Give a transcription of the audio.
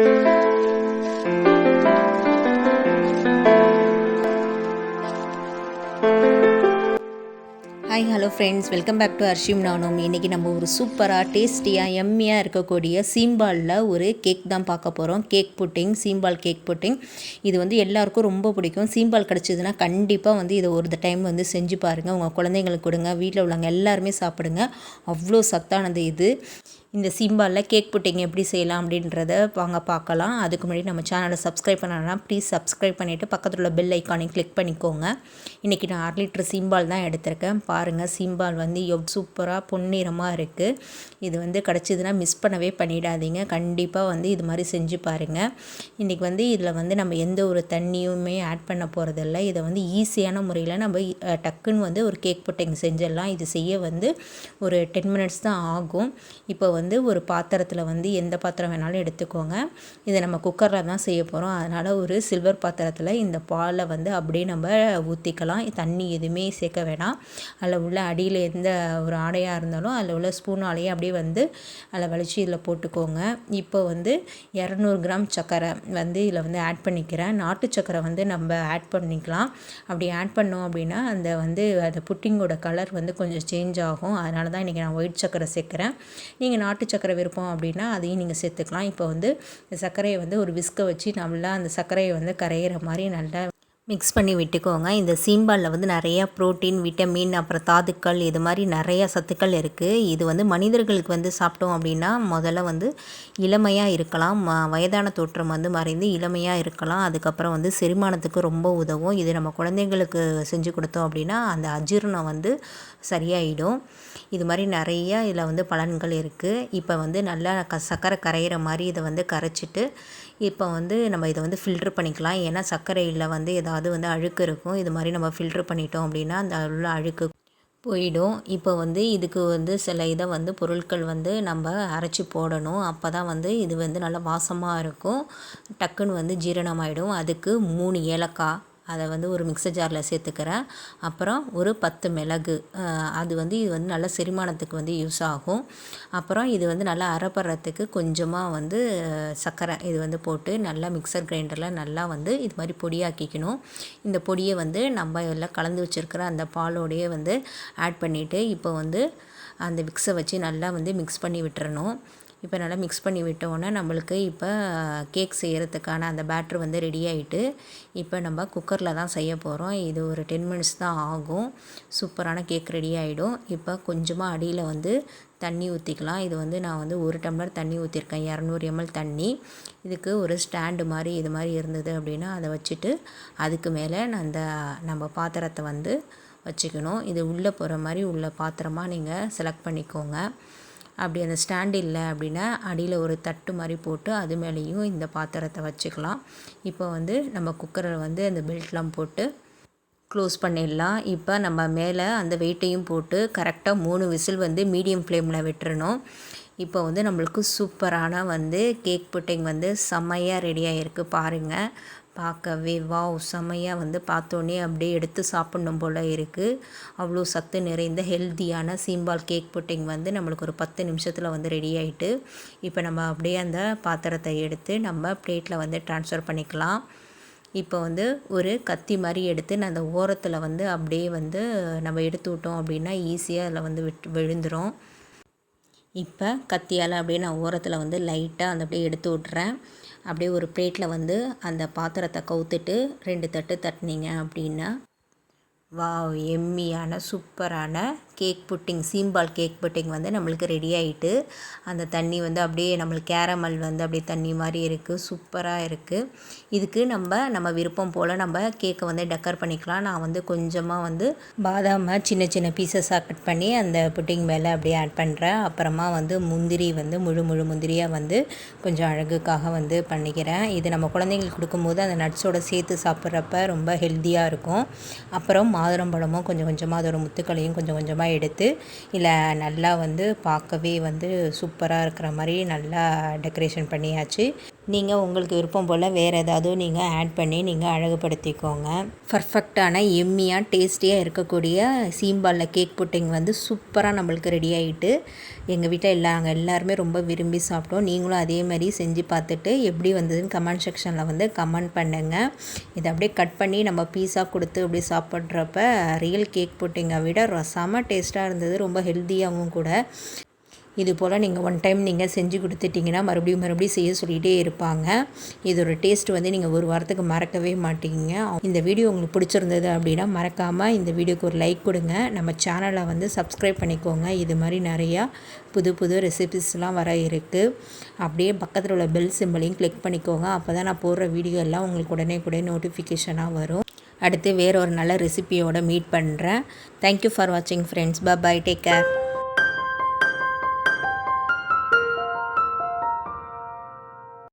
Hi hello friends welcome back to Arshim நானும் இன்றைக்கி நம்ம ஒரு சூப்பராக டேஸ்டியாக எம்மியாக இருக்கக்கூடிய சீம்பாலில் ஒரு கேக் தான் பார்க்க போகிறோம் கேக் புட்டிங் சீம்பால் கேக் புட்டிங் இது வந்து எல்லாருக்கும் ரொம்ப பிடிக்கும். சீம்பால் கிடச்சிதுன்னா கண்டிப்பாக வந்து இதை ஒரு டைம் வந்து செஞ்சு பாருங்கள் உங்கள் குழந்தைங்களுக்கு கொடுங்க. வீட்டில் உள்ளவங்க எல்லாருமே சாப்பிடுங்க. அவ்வளோ சத்தானது இது. இந்த சிம்பாலில் கேக் புட்டிங் எப்படி செய்யலாம் அப்படின்றத வாங்க பார்க்கலாம். அதுக்கு முன்னாடி நம்ம சேனலை சப்ஸ்கிரைப் பண்ணலாம் ப்ளீஸ் சப்ஸ்கிரைப் பண்ணிவிட்டு பக்கத்தில் உள்ள பெல் ஐக்கானையும் கிளிக் பண்ணிக்கோங்க. இன்றைக்கி நான் அரை லிட்டர் சிம்பால் தான் எடுத்திருக்கேன். பாருங்கள் சிம்பால் வந்து எவ் சூப்பராக பொன்னிறமாக இருக்குது இது வந்து கிடச்சிதுன்னா மிஸ் பண்ணவே பண்ணிடாதீங்க. கண்டிப்பாக வந்து இது மாதிரி செஞ்சு பாருங்கள் இன்றைக்கி வந்து இதில் வந்து நம்ம எந்த ஒரு தண்ணியுமே ஆட் பண்ண போகிறதில்ல இதை வந்து ஈஸியான முறையில் நம்ம டக்குன்னு வந்து ஒரு கேக் புட்டிங் செஞ்சிடலாம். இது செய்ய வந்து ஒரு டென் மினிட்ஸ் தான் ஆகும். இப்போ வந்து ஒரு பாத்திரத்தில் வந்து எந்த பாத்திரம் வேணாலும் எடுத்துக்கோங்க. இதை நம்ம குக்கரில் தான் செய்ய போகிறோம் அதனால் ஒரு சில்வர் பாத்திரத்தில் இந்த பாலை வந்து அப்படியே நம்ம ஊற்றிக்கலாம் தண்ணி எதுவுமே சேர்க்க வேணாம். அதில் உள்ள அடியில் எந்த ஒரு ஆடையாக இருந்தாலும் அதில் உள்ள ஸ்பூனாலேயே அப்படியே வந்து அதில் வலிச்சு இதில் போட்டுக்கோங்க. இப்போ வந்து இரநூறு கிராம் சர்க்கரை வந்து இதில் வந்து ஆட் பண்ணிக்கிறேன். நாட்டு சர்க்கரை வந்து நம்ம ஆட் பண்ணிக்கலாம். அப்படி ஆட் பண்ணோம் அப்படின்னா அந்த வந்து அந்த புட்டிங்கோட கலர் வந்து கொஞ்சம் சேஞ்ச் ஆகும். அதனால தான் இன்றைக்கி நான் ஒயிட் சர்க்கரை சேர்க்குறேன். நீங்கள் நாட்டு சர்க்கரை விருப்பம் அப்படின்னா அதையும் நீங்கள் சேர்த்துக்கலாம். இப்போ வந்து இந்த சர்க்கரையை வந்து ஒரு விஸ்கை வச்சு நல்லா அந்த சர்க்கரையை வந்து கரையிற மாதிரி நல்லா மிக்ஸ் பண்ணி விட்டுக்கோங்க. இந்த சீம்பாலில் வந்து நிறையா புரோட்டீன் விட்டமின் அப்புறம் தாதுக்கள் இது மாதிரி நிறையா சத்துக்கள் இருக்குது இது வந்து மனிதர்களுக்கு வந்து சாப்பிட்டோம் அப்படின்னா முதல்ல வந்து இளமையாக இருக்கலாம். ம- வயதான தோற்றம் வந்து மறைந்து இளமையாக இருக்கலாம். அதுக்கப்புறம் வந்து செரிமானத்துக்கு ரொம்ப உதவும். இது நம்ம குழந்தைங்களுக்கு செஞ்சு கொடுத்தோம் அப்படின்னா அந்த அஜீரணம் வந்து சரியாயிடும். இது மாதிரி நிறைய இதில் வந்து பலன்கள் இருக்குது இப்போ வந்து நல்லா க சக்கரை கரையிற மாதிரி இதை வந்து கரைச்சிட்டு இப்போ வந்து நம்ம இதை வந்து ஃபில்ட்ரு பண்ணிக்கலாம். ஏன்னா சர்க்கரையில் வந்து ஏதாவது வந்து அழுக்கு இருக்கும். இது மாதிரி நம்ம ஃபில்ட்ரு பண்ணிட்டோம் அப்படின்னா அந்த உள்ள அழுக்கு போயிடும். இப்போ வந்து இதுக்கு வந்து சில இதை வந்து பொருட்கள் வந்து நம்ம அரைச்சி போடணும். அப்போ தான் வந்து இது வந்து நல்லா வாசமாக இருக்கும். டக்குன்னு வந்து ஜீரணமாயிடும். அதுக்கு மூணு ஏலக்காய் அதை வந்து ஒரு மிக்சர் ஜாரில் சேர்த்துக்கிறேன். அப்புறம் ஒரு பத்து மிளகு அது வந்து இது வந்து நல்ல செரிமானத்துக்கு வந்து யூஸ் ஆகும். அப்புறம் இது வந்து நல்லா அரைப்படுறதுக்கு கொஞ்சமாக வந்து சர்க்கரை இது வந்து போட்டு நல்லா மிக்சர் கிரைண்டரில் நல்லா வந்து இது மாதிரி பொடியாக்கிக்கணும். இந்த பொடியை வந்து நம்ம எல்லாம் கலந்து வச்சுருக்கிற அந்த பாலோடையே வந்து ஆட் பண்ணிவிட்டு இப்போ வந்து அந்த மிக்ஸை வச்சு நல்லா வந்து மிக்ஸ் பண்ணி விட்டுறணும். இப்போ நல்லா மிக்ஸ் பண்ணி விட்டோன்னே நம்மளுக்கு இப்போ கேக் செய்கிறதுக்கான அந்த பேட்ரு வந்து ரெடி ஆகிட்டு இப்போ நம்ம குக்கரில் தான் செய்ய போகிறோம் இது ஒரு டென் மினிட்ஸ் தான் ஆகும். சூப்பரான கேக் ரெடி ஆகிடும் இப்போ கொஞ்சமாக அடியில் வந்து தண்ணி ஊற்றிக்கலாம் இது வந்து நான் வந்து ஒரு டம்ளர் தண்ணி ஊற்றிருக்கேன் இரநூறு எம்எல் தண்ணி. இதுக்கு ஒரு ஸ்டாண்டு மாதிரி இது மாதிரி இருந்தது அப்படின்னா அதை வச்சுட்டு அதுக்கு மேலே நான் அந்த நம்ம பாத்திரத்தை வந்து வச்சுக்கணும். இது உள்ளே போகிற மாதிரி உள்ள பாத்திரமாக நீங்கள் செலக்ட் பண்ணிக்கோங்க. அப்படி அந்த ஸ்டாண்ட் இல்லை அப்படின்னா அடியில் ஒரு தட்டு மாதிரி போட்டு அது மேலேயும் இந்த பாத்திரத்தை வச்சுக்கலாம். இப்போ வந்து நம்ம குக்கரில் வந்து அந்த பெல்ட்லாம் போட்டு க்ளோஸ் பண்ணிடலாம். இப்போ நம்ம மேலே அந்த வெயிட்டையும் போட்டு கரெக்டாக மூணு விசில் வந்து மீடியம் ஃப்ளேமில் விட்டுறணும். இப்போ வந்து நம்மளுக்கு சூப்பரான வந்து கேக் புட்டிங் வந்து செம்மையாக ரெடி ஆகிருக்கு பாருங்கள் பார்க்கவே வாவ் செமையாக வந்து பார்த்தோன்னே அப்படியே எடுத்து சாப்பிட்ணும் போல் இருக்குது அவ்வளோ சத்து நிறைந்த ஹெல்த்தியான சீம்பால் கேக் புட்டிங் வந்து நம்மளுக்கு ஒரு பத்து நிமிஷத்தில் வந்து ரெடி ஆகிட்டு இப்போ நம்ம அப்படியே அந்த பாத்திரத்தை எடுத்து நம்ம பிளேட்டில் வந்து ட்ரான்ஸ்ஃபர் பண்ணிக்கலாம். இப்போ வந்து ஒரு கத்தி மாதிரி எடுத்து நான் அந்த ஓரத்தில் வந்து அப்படியே வந்து நம்ம எடுத்து விட்டோம் அப்படின்னா ஈஸியாக அதில் வந்து விட்டு விழுந்துடும் இப்போ கத்தியால் அப்படியே நான் ஓரத்தில் வந்து லைட்டாக அந்த அப்படியே எடுத்து விட்றேன் அப்படியே ஒரு பிளேட்டில் வந்து அந்த பாத்திரத்தை கவுத்துட்டு ரெண்டு தட்டு தட்டினீங்க அப்படின்னா வாவ் எம்மியான சூப்பரான கேக் புட்டிங் சீம்பால் கேக் புட்டிங் வந்து நம்மளுக்கு ரெடி ஆகிட்டு அந்த தண்ணி வந்து அப்படியே நம்மளுக்கு கேரமல் வந்து அப்படியே தண்ணி மாதிரி இருக்குது சூப்பராக இருக்குது இதுக்கு நம்ம நம்ம விருப்பம் போல் நம்ம கேக்கை வந்து டெக்கர் பண்ணிக்கலாம். நான் வந்து கொஞ்சமாக வந்து பாதாமை சின்ன சின்ன பீசஸாக கட் பண்ணி அந்த புட்டிங் மேலே அப்படியே ஆட் பண்ணுறேன் அப்புறமா வந்து முந்திரி வந்து முழு முழு முந்திரியாக வந்து கொஞ்சம் அழகுக்காக வந்து பண்ணிக்கிறேன். இது நம்ம குழந்தைங்களுக்கு கொடுக்கும்போது அந்த நட்ஸோட சேர்த்து சாப்பிட்றப்ப ரொம்ப ஹெல்த்தியாக இருக்கும். அப்புறம் மாதுளம்பழமும் கொஞ்சம் கொஞ்சமாக அதோட முத்துக்களையும் கொஞ்சம் கொஞ்சமாக எடுத்து இல்லை நல்லா வந்து பார்க்கவே வந்து சூப்பராக இருக்கிற மாதிரி நல்லா டெக்கரேஷன் பண்ணியாச்சு. நீங்கள் உங்களுக்கு விருப்பம் போல் வேறு ஏதாவது நீங்கள் ஆட் பண்ணி நீங்கள் அழகுபடுத்திக்கோங்க. பர்ஃபெக்டான எம்மியாக டேஸ்டியாக இருக்கக்கூடிய சீம்பாலில் கேக் புட்டிங் வந்து சூப்பராக நம்மளுக்கு ரெடி ஆகிட்டு எங்கள் வீட்டில் எல்லா நாங்கள் எல்லாருமே ரொம்ப விரும்பி சாப்பிட்டோம் நீங்களும் அதே மாதிரி செஞ்சு பார்த்துட்டு எப்படி வந்ததுன்னு கமெண்ட் செக்ஷனில் வந்து கமெண்ட் பண்ணுங்கள் இதை அப்படியே கட் பண்ணி நம்ம பீஸாக கொடுத்து அப்படி சாப்பிட்றப்ப ரியல் கேக் புட்டிங்கை விட செம டேஸ்ட்டாக இருந்தது ரொம்ப ஹெல்த்தியாகவும் கூட. இது போல் நீங்கள் ஒன் டைம் நீங்கள் செஞ்சு கொடுத்துட்டிங்கன்னா மறுபடியும் மறுபடியும் செய்ய சொல்லிகிட்டே இருப்பாங்க. இதோட டேஸ்ட் வந்து நீங்கள் ஒரு வாரத்துக்கு மறக்கவே மாட்டீங்க. இந்த வீடியோ உங்களுக்கு பிடிச்சிருந்தது அப்படின்னா மறக்காமல் இந்த வீடியோக்கு ஒரு லைக் கொடுங்க. நம்ம சேனலை வந்து சப்ஸ்கிரைப் பண்ணிக்கோங்க. இது மாதிரி நிறையா புது புது ரெசிபிஸ்லாம் வர இருக்குது அப்படியே பக்கத்தில் உள்ள பெல் சிம்பிளையும் கிளிக் பண்ணிக்கோங்க. அப்போ தான் நான் போடுற வீடியோ எல்லாம் உங்களுக்கு உடனே கூட நோட்டிஃபிகேஷனாக வரும். அடுத்து வேறு ஒரு நல்ல ரெசிபியோட மீட் பண்ணுறேன் தேங்க்யூ ஃபார் வாட்சிங் ஃப்ரெண்ட்ஸ் பை டேக் கேர்